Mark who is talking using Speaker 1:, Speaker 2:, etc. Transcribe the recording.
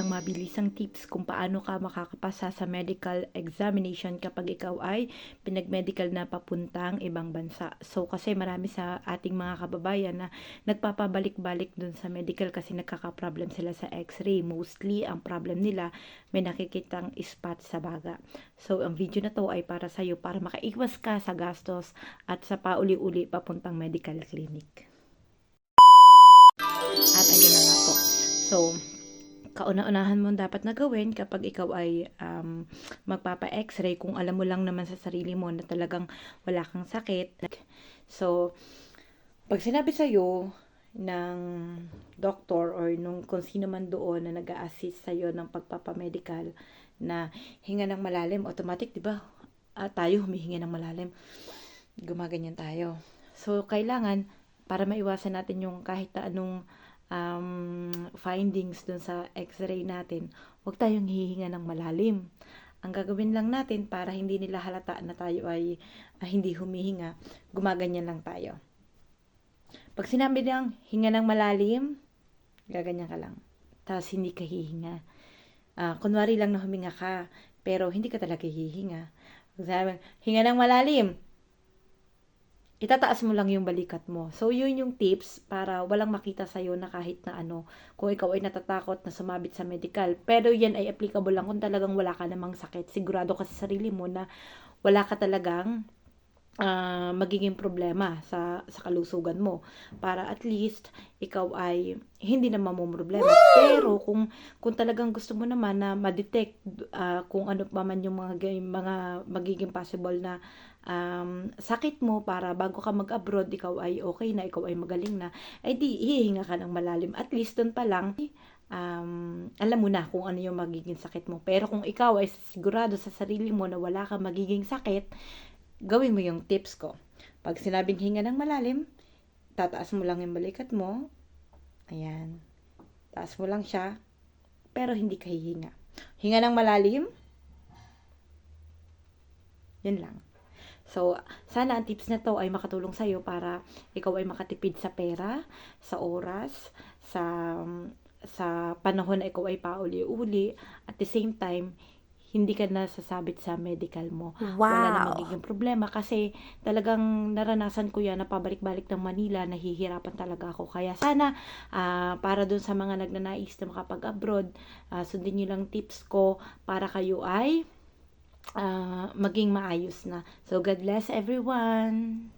Speaker 1: mabilisang tips kung paano ka makakapasa sa medical examination kapag ikaw ay pinag-medical na papuntang ibang bansa. So, kasi marami sa ating mga kababayan na nagpapabalik-balik dun sa medical kasi nagkaka-problem sila sa x-ray. Mostly, ang problem nila, may nakikitang spot sa baga. So, ang video na to ay para sa'yo para makaiwas ka sa gastos at sa pauli-uli papuntang medical clinic. Kauna-unahan mo dapat na gawin kapag ikaw ay um, magpapa-x-ray kung alam mo lang naman sa sarili mo na talagang wala kang sakit. So, pag sinabi sa'yo ng doctor or nung kung sino man doon na nag assist sa'yo ng pagpapamedical na hinga ng malalim, automatic, di ba? Ah, tayo humihinga ng malalim. Gumaganyan tayo. So, kailangan, para maiwasan natin yung kahit anong um, findings dun sa x-ray natin, huwag tayong hihinga ng malalim. Ang gagawin lang natin para hindi nila halata na tayo ay ah, hindi humihinga, gumaganyan lang tayo. Pag sinabi niyang hinga ng malalim, gaganyan ka lang. Tapos hindi ka hihinga. Ah, kunwari lang na huminga ka, pero hindi ka talaga hihinga. Pag sinabi, hinga ng malalim, itataas mo lang yung balikat mo. So, yun yung tips para walang makita sa'yo na kahit na ano, kung ikaw ay natatakot na sumabit sa medical. Pero yan ay applicable lang kung talagang wala ka namang sakit. Sigurado ka sa sarili mo na wala ka talagang ah, magiging problema sa, sa kalusugan mo. Para at least, ikaw ay hindi na mamumroblema. Pero kung, kung talagang gusto mo naman na ma-detect ah, kung ano pa man yung mga, mga magiging possible na um, sakit mo para bago ka mag-abroad, ikaw ay okay na, ikaw ay magaling na, ay di, hihinga ka ng malalim. At least doon pa lang, um, alam mo na kung ano yung magiging sakit mo. Pero kung ikaw ay sigurado sa sarili mo na wala kang magiging sakit, gawin mo yung tips ko. Pag sinabing hinga ng malalim, tataas mo lang yung balikat mo. Ayan. Taas mo lang siya, pero hindi ka hihinga. Hinga ng malalim, yun lang. So, sana ang tips na to ay makatulong sa'yo para ikaw ay makatipid sa pera, sa oras, sa sa panahon na ikaw ay pauli-uli. At the same time, hindi ka na sasabit sa medical mo. Wala na magiging problema kasi talagang naranasan ko yan na pabalik-balik ng Manila, nahihirapan talaga ako. Kaya sana ah, para dun sa mga nagnanais na makapag-abroad, ah, sundin nyo lang tips ko para kayo ay ah, maging maayos na. So, God bless everyone!